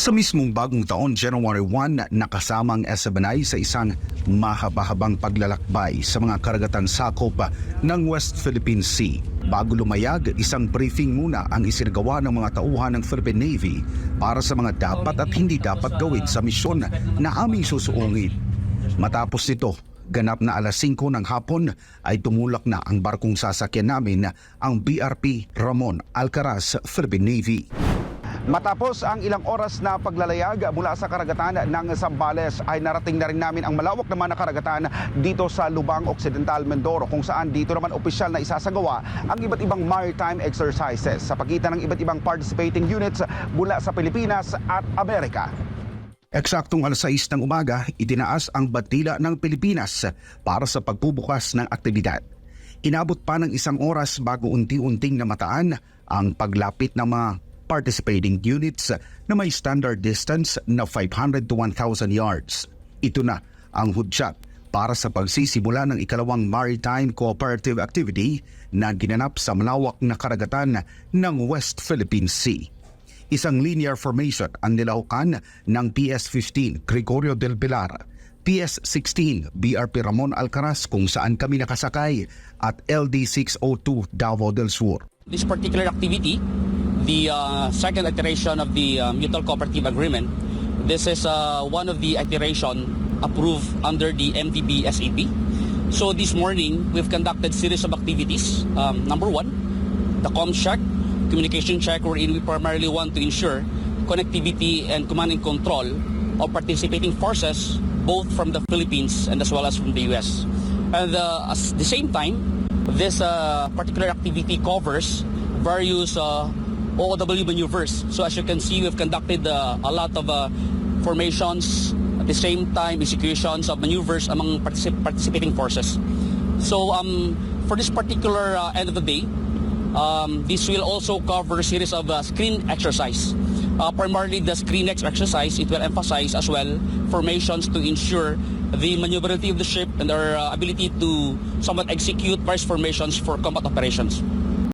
Sa mismong bagong taon, January 1, nakasama ang SMNI sa isang mahaba-habang paglalakbay sa mga karagatan sakop ng West Philippine Sea. Bago lumayag, isang briefing muna ang isinagawa ng mga tauhan ng Philippine Navy para sa mga dapat at hindi dapat gawin sa misyon na aming susuungin. Matapos nito, ganap na alas 5 ng hapon ay tumulak na ang barkong sasakyan namin ang BRP Ramon Alcaraz Philippine Navy. Matapos ang ilang oras na paglalayag mula sa karagatan ng Zambales ay narating na rin namin ang malawak naman na karagatan dito sa Lubang Occidental, Mindoro kung saan dito naman opisyal na isasagawa ang iba't ibang maritime exercises sa pagitan ng iba't ibang participating units mula sa Pilipinas at Amerika. Eksaktong alas 6 ng umaga, itinaas ang batila ng Pilipinas para sa pagbubukas ng aktibidad. Inabot pa ng isang oras bago unti-unting namataan ang paglapit ng mga participating units na may standard distance na 500 to 1,000 yards. Ito na ang hudyat para sa pagsisimula ng ikalawang maritime cooperative activity na ginanap sa malawak na karagatan ng West Philippine Sea. Isang linear formation ang nilahukan ng PS-15 Gregorio del Pilar, PS-16 BRP Ramon Alcaraz kung saan kami nakasakay at LD-602 Davao del Sur. This particular activity, the uh, second iteration of the uh, Mutual Cooperative Agreement, this is uh, one of the iteration approved under the MTB SAP. So this morning, we've conducted series of activities. Um, number one, the com check, communication check, wherein we primarily want to ensure connectivity and command and control of participating forces, both from the Philippines and as well as from the U.S. And uh, at the same time, this uh, particular activity covers various uh, OOW maneuvers. So as you can see, we've conducted uh, a lot of uh, formations, at the same time executions of maneuvers among particip- participating forces. So um, for this particular uh, end of the day, um, this will also cover a series of uh, screen exercise. Uh, primarily the screen exercise, it will emphasize as well formations to ensure the maneuverability of the ship and our uh, ability to somewhat execute various formations for combat operations.